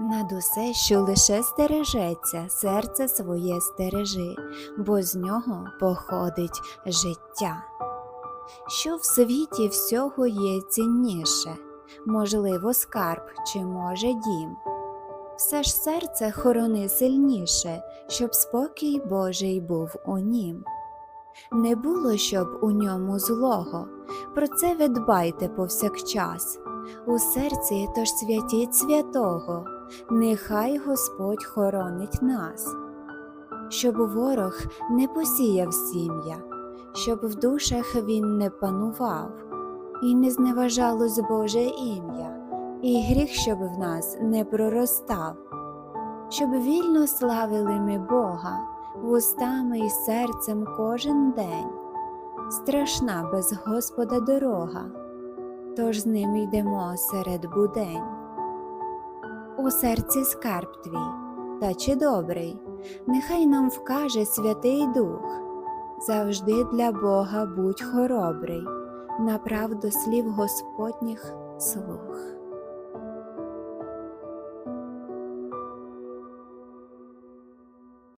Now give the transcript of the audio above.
Над усе, що лише стережеться, серце своє стережи, бо з нього походить життя. Що в світі всього є цінніше, можливо, скарб чи може дім. Все ж серце хорони сильніше, щоб спокій Божий був у нім. Не було щоб у ньому злого, про це ви дбайте повсякчас. У серці тож святіть святого, нехай Господь хоронить нас, щоб ворог не посіяв сім'я, щоб в душах він не панував, і не зневажалось Боже ім'я, і гріх, щоб в нас не проростав, щоб вільно славили ми Бога вустами і серцем кожен день. Страшна без Господа дорога, тож з ним йдемо серед будень. У серці скарб твій, та чи добрий, нехай нам вкаже Святий Дух. Завжди для Бога будь хоробрий, на правду слів Господніх слух.